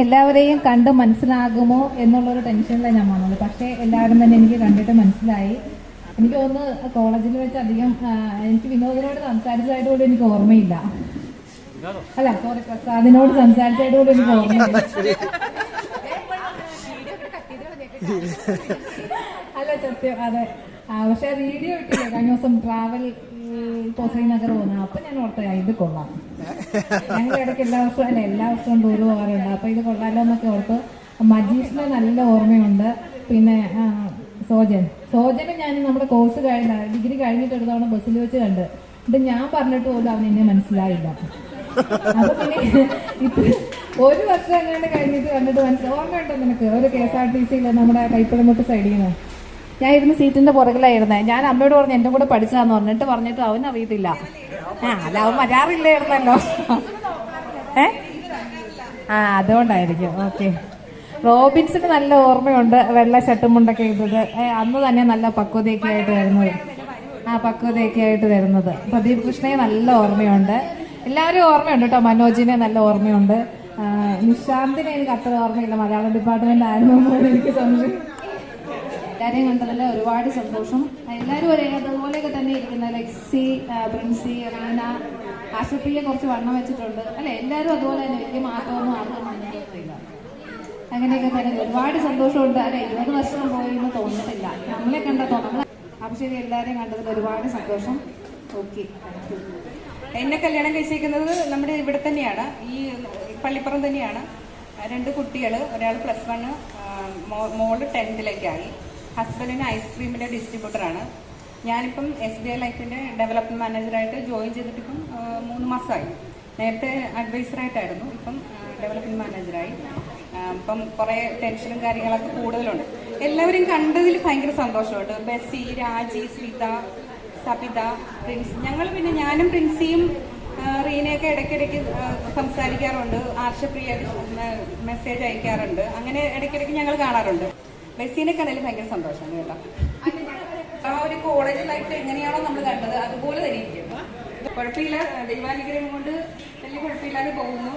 എല്ലാവരെയും കണ്ട് മനസ്സിലാകുമോ എന്നുള്ളൊരു ടെൻഷനിലാണ് ഞാൻ വന്നത്. പക്ഷേ എല്ലാവരും തന്നെ എനിക്ക് കണ്ടിട്ട് മനസ്സിലായി. എനിക്ക് തോന്നുന്നു കോളേജിൽ വെച്ച് അധികം എനിക്ക് വിനോദിനോട് സംസാരിച്ചതായിട്ട് പോലും എനിക്ക് ഓർമ്മയില്ല. അല്ല സോറി പ്രസാദിനോട് സംസാരിച്ചതായിട്ട് പോലും എനിക്ക് ഓർമ്മയില്ല. അല്ല സത്യം അതെ. പക്ഷെ വീഡിയോ ഇട്ടില്ല? കഴിഞ്ഞ ദിവസം ട്രാവൽ തോസൈ നഗർ പോകുന്നത് അപ്പൊ ഞാൻ ഓർത്ത ഇത് കൊള്ളാം. ഞങ്ങൾ ഇടയ്ക്ക് എല്ലാ വർഷവും അല്ല എല്ലാ ഇത് കൊള്ളാലോ എന്നൊക്കെ ഓർത്ത് മജീഷിന് നല്ല ഓർമ്മയുണ്ട്. പിന്നെ സോജൻ. സോജന് ഞാൻ നമ്മുടെ കോഴ്സ് കഴിഞ്ഞ ഡിഗ്രി കഴിഞ്ഞിട്ട് ഒരു തവണ ബസ്സിൽ വെച്ച് കണ്ട്. ഇത് ഞാൻ പറഞ്ഞിട്ട് പോലും അവൻ എന്നെ മനസ്സിലായില്ല. അപ്പൊ പിന്നെ ഒരു വർഷം എങ്ങാണ്ട് കഴിഞ്ഞിട്ട് കണ്ടിട്ട് മനസ്സിലായി ഓർമ്മയുണ്ടോ നിനക്ക്? ഒരു കെ എസ് ആർ ടി സിയിൽ നമ്മുടെ കൈപ്പഴമുട്ട് സൈഡിൽ നിന്ന്? ഞാൻ ഇരുന്ന് സീറ്റിന്റെ പുറകിലായിരുന്നേ. ഞാൻ അമ്മയോട് പറഞ്ഞു എന്റെ കൂടെ പഠിച്ചതാന്ന് പറഞ്ഞിട്ട് പറഞ്ഞിട്ട് അവൻ അറിയത്തില്ല. ആ അല്ല അവൻ വരാറില്ലായിരുന്നല്ലോ. ഏ? ആ അതുകൊണ്ടായിരിക്കും. ഓക്കെ. റോബിൻസിന് നല്ല ഓർമ്മയുണ്ട് വെള്ള ഷട്ടും മുണ്ടൊക്കെ ഇട്ടത്. അന്ന് തന്നെ നല്ല പക്വതയൊക്കെ ആയിട്ട് വരുന്നത് ആ പക്വതയൊക്കെ ആയിട്ട് വരുന്നത്. പ്രദീപ് കൃഷ്ണയെ നല്ല ഓർമ്മയുണ്ട്. എല്ലാവരും ഓർമ്മയുണ്ട് കേട്ടോ. മനോജിനെ നല്ല ഓർമ്മയുണ്ട്. നിശാന്തിനെ എനിക്ക് അത്ര ഓർമ്മയില്ല. മലയാളം ഡിപ്പാർട്ട്മെന്റ് ആയിരുന്നു എനിക്ക് സംശയം. എല്ലാവരെയും കണ്ടതിൽ ഒരുപാട് സന്തോഷം. എല്ലാവരും ഒരേ അതുപോലെയൊക്കെ തന്നെ ഇരിക്കുന്ന ലെക്സി പ്രിൻസി റീന ആശപ്പിയെ കുറച്ച് വണ്ണം വെച്ചിട്ടുണ്ട്. അല്ലെ? എല്ലാവരും അതുപോലെ തന്നെ വലിയ മാറ്റമൊന്നും ആർക്കും വന്നിട്ടില്ല. അങ്ങനെയൊക്കെ തന്നെ ഒരുപാട് സന്തോഷമുണ്ട്. അല്ലെ? ഇരുപത് വർഷം പോയി എന്ന് തോന്നുന്നില്ല നമ്മളെ കണ്ടതോ നമ്മളെ അപ്പൊ ശരി എല്ലാവരെയും കണ്ടതിൽ ഒരുപാട് സന്തോഷം. ഓക്കെ. എന്നെ കല്യാണം കഴിച്ചേക്കുന്നത് നമ്മുടെ ഇവിടെ തന്നെയാണ്. ഈ പള്ളിപ്പുറം തന്നെയാണ്. രണ്ട് കുട്ടികൾ ഒരാൾ പ്ലസ് വണ് മോൾ ടെൻത്തിലേക്കായി. ഹസ്ബൻഡിന് ഐസ്ക്രീമിന്റെ ഡിസ്ട്രിബ്യൂട്ടറാണ് ഞാനിപ്പം എസ് ബി ഐ ലൈഫിന്റെ ഡെവലപ്മെന്റ് മാനേജറായിട്ട് ജോയിൻ ചെയ്തിട്ട് ഇപ്പം ആ, മൂന്ന് മാസമായി. നേരത്തെ അഡ്വൈസറായിട്ടായിരുന്നു ഇപ്പം ഡെവലപ്മെന്റ് മാനേജറായി ഇപ്പം കുറേ ടെൻഷനും കാര്യങ്ങളൊക്കെ കൂടുതലുണ്ട്. എല്ലാവരും കണ്ടതിൽ ഭയങ്കര സന്തോഷമുണ്ട്. ബെസ്സി രാജി സ്മിത സബിത പ്രിൻസ്. ഞങ്ങൾ പിന്നെ ഞാനും പ്രിൻസിയും റീനയൊക്കെ ഇടയ്ക്കിടയ്ക്ക് സംസാരിക്കാറുണ്ട്. ആർഷപ്രിയ മെസ്സേജ് അയക്കാറുണ്ട്. അങ്ങനെ ഇടയ്ക്കിടയ്ക്ക് ഞങ്ങൾ കാണാറുണ്ട്. ബസ്സിനെ കണ്ടതിൽ ഭയങ്കര സന്തോഷമാണ് കേട്ടോ. ആ ഒരു കോളേജ് ലൈഫ് എങ്ങനെയാണോ നമ്മൾ കണ്ടത് അതുപോലെ തന്നെ ഇരിക്കും കുഴപ്പമില്ല. ദൈവാനുഗ്രഹം കൊണ്ട് വലിയ കുഴപ്പമില്ലാതെ പോകുന്നു.